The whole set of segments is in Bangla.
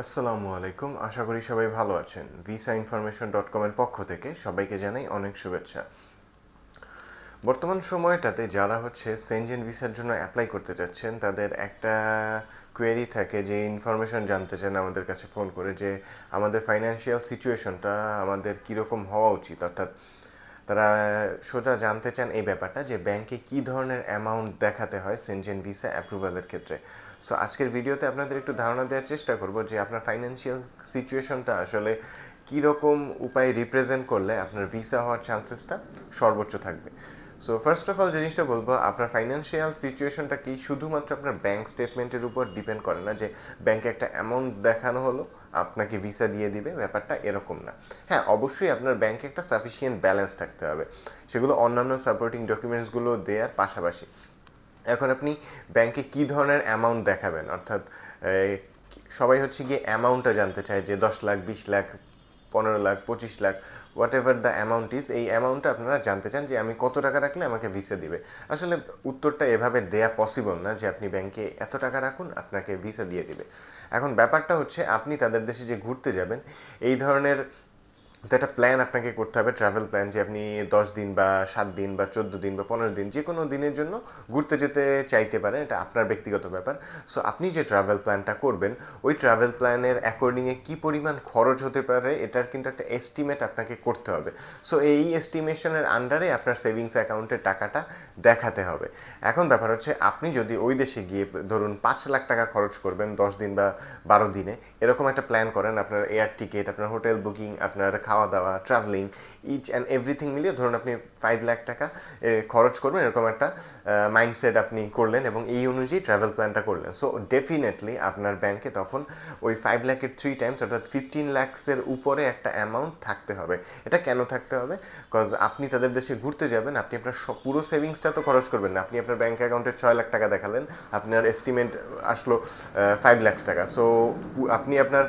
আসসালামু আলাইকুম। আশা করি সবাই ভালো আছেন। ভিসা ইনফরমেশন ডট কমের পক্ষ থেকে সবাইকে জানাই অনেক শুভেচ্ছা। বর্তমান সময়টাতে যারা হচ্ছে সেনজেন ভিসার জন্য অ্যাপ্লাই করতে চাচ্ছেন তাদের একটা কোয়েরি থাকে যে ইনফরমেশন জানতে চান আমাদের কাছে ফোন করে যে আমাদের ফাইন্যান্সিয়াল সিচুয়েশনটা আমাদের কীরকম হওয়া উচিত। অর্থাৎ তারা সোজা জানতে চান এই ব্যাপারটা যে ব্যাংকে কী ধরনের অ্যামাউন্ট দেখাতে হয় সেনজেন ভিসা অ্যাপ্রুভালের ক্ষেত্রে। সো আজকের ভিডিওতে আপনাদের একটু ধারণা দেওয়ার চেষ্টা করব যে আপনার ফাইন্যান্সিয়াল সিচুয়েশনটা আসলে কীরকম উপায়ে রিপ্রেজেন্ট করলে আপনার ভিসা হওয়ার চান্সেসটা সর্বোচ্চ থাকবে। সো ফার্স্ট অফ অল জিনিসটা বলব, আপনার ফাইন্যান্সিয়াল সিচুয়েশনটা কি শুধুমাত্র আপনার ব্যাংক স্টেটমেন্টের উপর ডিপেন্ড করে না যে ব্যাংকে একটা অ্যামাউন্ট দেখানো হলো আপনাকে ভিসা দিয়ে দিবে, ব্যাপারটা এরকম না। হ্যাঁ অবশ্যই আপনার ব্যাংকে একটা সাফিসিয়েন্ট ব্যালেন্স থাকতে হবে। সেগুলো অন্যান্য সাপোর্টিং ডকুমেন্টসগুলো দেওয়ার পাশাপাশি। এখন আপনি ব্যাংকে কি ধরনের অ্যামাউন্ট দেখাবেন? অর্থাৎ সবাই হচ্ছে গিয়ে অ্যামাউন্টটা জানতে চায় যে দশ লাখ, বিশ লাখ, পনেরো লাখ, পঁচিশ lakh. Whatever the amount is এই অ্যামাউন্টটা আপনারা জানতে চান যে আমি কত টাকা রাখলে আমাকে ভিসা দিবে। আসলে উত্তরটা এভাবে দেয়া পসিবল না যে আপনি ব্যাংকে এত টাকা রাখুন, আপনাকে ভিসা দিয়ে দিবে। এখন ব্যাপারটা হচ্ছে, আপনি তাদের দেশে যে ঘুরতে যাবেন, এই ধরনের তো একটা প্ল্যান আপনাকে করতে হবে ট্রাভেল প্ল্যান যে আপনি দশ দিন বা সাত দিন বা চোদ্দ দিন বা পনেরো দিন যে কোনো দিনের জন্য ঘুরতে যেতে চাইতে পারেন, এটা আপনার ব্যক্তিগত ব্যাপার। সো আপনি যে ট্রাভেল প্ল্যানটা করবেন, ওই ট্রাভেল প্ল্যানের অ্যাকর্ডিংয়ে কী পরিমাণ খরচ হতে পারে, এটার কিন্তু একটা এস্টিমেট আপনাকে করতে হবে। সো এই এস্টিমেশনের আন্ডারে আপনার সেভিংস অ্যাকাউন্টের টাকাটা দেখাতে হবে। এখন ব্যাপার হচ্ছে, আপনি যদি ওই দেশে গিয়ে ধরুন পাঁচ লাখ টাকা খরচ করবেন দশ দিন বা বারো দিনে, এরকম একটা প্ল্যান করেন, আপনার এয়ার টিকিট আপনার হোটেল বুকিং আপনার খাওয়া দাওয়া ট্রাভেলিং ইচ অ্যান্ড এভরিথিং মিলিয়ে ধরুন আপনি ফাইভ লাখ টাকা খরচ করবেন, এরকম একটা মাইন্ডসেট আপনি করলেন এবং এই অনুযায়ী ট্রাভেল প্ল্যানটা করলেন। সো ডেফিনেটলি আপনার ব্যাংকে তখন ওই ফাইভ লাখের থ্রি টাইমস অর্থাৎ ফিফটিন ল্যাক্সের উপরে একটা অ্যামাউন্ট থাকতে হবে। এটা কেন থাকতে হবে? বিকজ আপনি তাদের দেশে ঘুরতে যাবেন, আপনি আপনার পুরো সেভিংসটা তো খরচ করবেন না। আপনি আপনার ব্যাংক অ্যাকাউন্টে ছয় লাখ টাকা দেখালেন, আপনার এস্টিমেট আসলো ফাইভ লাখস টাকা। সো আপনি আপনার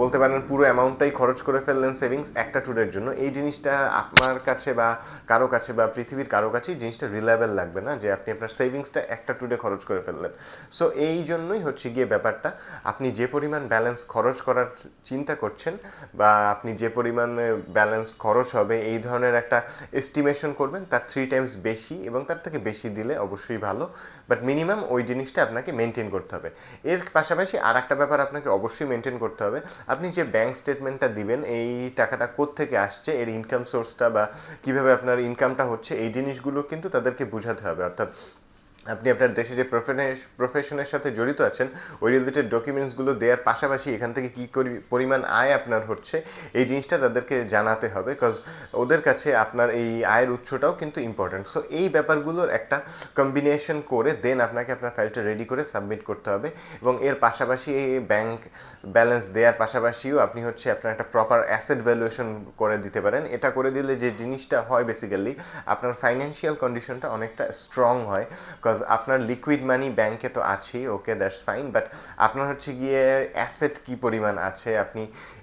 বলতে পারেন পুরো অ্যামাউন্টটাই খরচ করে ফেললেন সেভিংস একটা ট্যুরের জন্য। এই জিনিসটা আপনার কাছে বা কারও কাছে বা পৃথিবীর কারও কাছেই জিনিসটা রিলায়েবল লাগবে না, যে আপনি আপনার সেভিংসটা একটা ট্যুরে খরচ করে ফেললেন। সো এই জন্যই হচ্ছে গিয়ে ব্যাপারটা, আপনি যে পরিমাণ ব্যালেন্স খরচ করার চিন্তা করছেন বা আপনি যে পরিমাণ ব্যালেন্স খরচ হবে, এই ধরনের একটা এস্টিমেশন করবেন, তার থ্রি টাইমস বেশি এবং তার থেকে বেশি দিলে অবশ্যই ভালো। বাট মিনিমাম ওই জিনিসটা আপনাকে মেনটেন করতে হবে। এর পাশাপাশি আর একটা ব্যাপার আপনাকে অবশ্যই মেনটেন করতে হবে। আপনি যে ব্যাংক স্টেটমেন্টটা দিবেন, এই টাকাটা থেকে আসছে, এর ইনকাম সোর্সটা বা কীভাবে আপনার ইনকামটা হচ্ছে, এই জিনিসগুলো কিন্তু তাদেরকে বোঝাতে হবে। অর্থাৎ আপনি আপনার দেশে যে প্রফেশনের সাথে জড়িত আছেন, ওই রিলেটেড ডকুমেন্টসগুলো দেওয়ার পাশাপাশি এখান থেকে কী পরিমাণ আয় আপনার হচ্ছে, এই জিনিসটা তাদেরকে জানাতে হবে বিকজ ওদের কাছে আপনার এই আয়ের উৎসটাও কিন্তু ইম্পর্ট্যান্ট সো এই ব্যাপারগুলোর একটা কম্বিনেশন করে দেন আপনাকে আপনার ফাইলটা রেডি করে সাবমিট করতে হবে এবং এর পাশাপাশি এই ব্যাংক ব্যালেন্স দেওয়ার পাশাপাশিও আপনি হচ্ছে আপনার একটা প্রপার অ্যাসেট ভ্যালুয়েশন করে দিতে পারেন। এটা করে দিলে যে জিনিসটা হয় বেসিক্যালি আপনার ফাইন্যান্সিয়াল কন্ডিশনটা অনেকটা স্ট্রং হয় বিকজ আপনার লিকুইড মানি ব্যাংকে তো আছেই ওকে দ্যাটস ফাইন বাট আপনার হচ্ছে গিয়ে অ্যাসেট কি পরিমাণ আছে, আপনি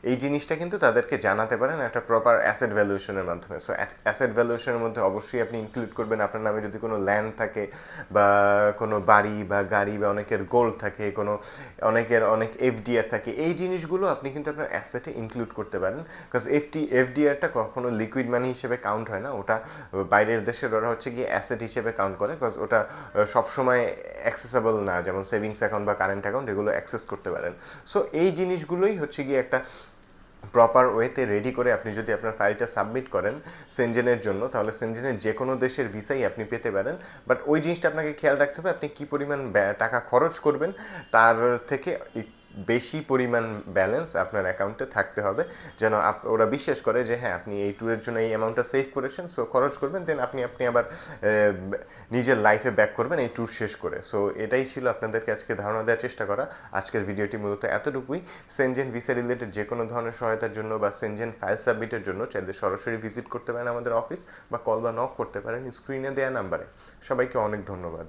এই জিনিসটা কিন্তু তাদেরকে জানাতে পারেন একটা প্রপার অ্যাসেট ভ্যালুয়েশনের মাধ্যমে। সো অ্যাসেট ভ্যালুয়েশনের মধ্যে অবশ্যই আপনি ইনক্লুড করবেন, আপনার নামে যদি কোনো ল্যান্ড থাকে বা কোনো বাড়ি বা গাড়ি বা অনেকের গোল্ড থাকে, কোনো অনেকের, অনেক এফডিআর থাকে, এই জিনিসগুলো আপনি কিন্তু আপনার অ্যাসেটে ইনক্লুড করতে পারেন। বিকজ এফটি এফডিআরটা কখনো লিকুইড মানি হিসেবে কাউন্ট হয় না, ওটা বাইরের দেশের ওরা হচ্ছে গিয়ে অ্যাসেট হিসেবে কাউন্ট করে বিকজ ওটা সবসময় অ্যাক্সেসেবল না, যেমন সেভিংস অ্যাকাউন্ট বা কারেন্ট অ্যাকাউন্ট এগুলো অ্যাক্সেস করতে পারেন। সো এই জিনিসগুলোই হচ্ছে গিয়ে একটা প্রপার ওয়েতে রেডি করে আপনি যদি আপনার ফাইলটা সাবমিট করেন সেনজেনের জন্য, তাহলে সেনজেনের যে কোনো দেশের ভিসাই আপনি পেতে পারেন। বাট ওই জিনিসটা আপনাকে খেয়াল রাখতে হবে, আপনি কী পরিমাণ টাকা খরচ করবেন, তার থেকে বেশি পরিমাণ ব্যালেন্স আপনার অ্যাকাউন্টে থাকতে হবে। যেন ওরা বিশ্বাস করে যে হ্যাঁ আপনি এই ট্যুরের জন্য এই অ্যামাউন্টটা সেভ করেছেন সো খরচ করবেন দেন আপনি আপনি আবার নিজের লাইফে ব্যাক করবেন এই ট্যুর শেষ করে। সো এটাই ছিল আপনাদেরকে আজকে ধারণা দেওয়ার চেষ্টা করা। আজকের ভিডিওটি মূলত এতটুকুই। সেনজেন ভিসা রিলেটেড যে কোনো ধরনের সহায়তার জন্য বা সেনজেন ফাইল সাবমিটের জন্য চাইলে সরাসরি ভিজিট করতে পারেন আমাদের অফিস বা কল বা নক করতে পারেন স্ক্রিনে দেওয়া নাম্বারে সবাইকে অনেক ধন্যবাদ।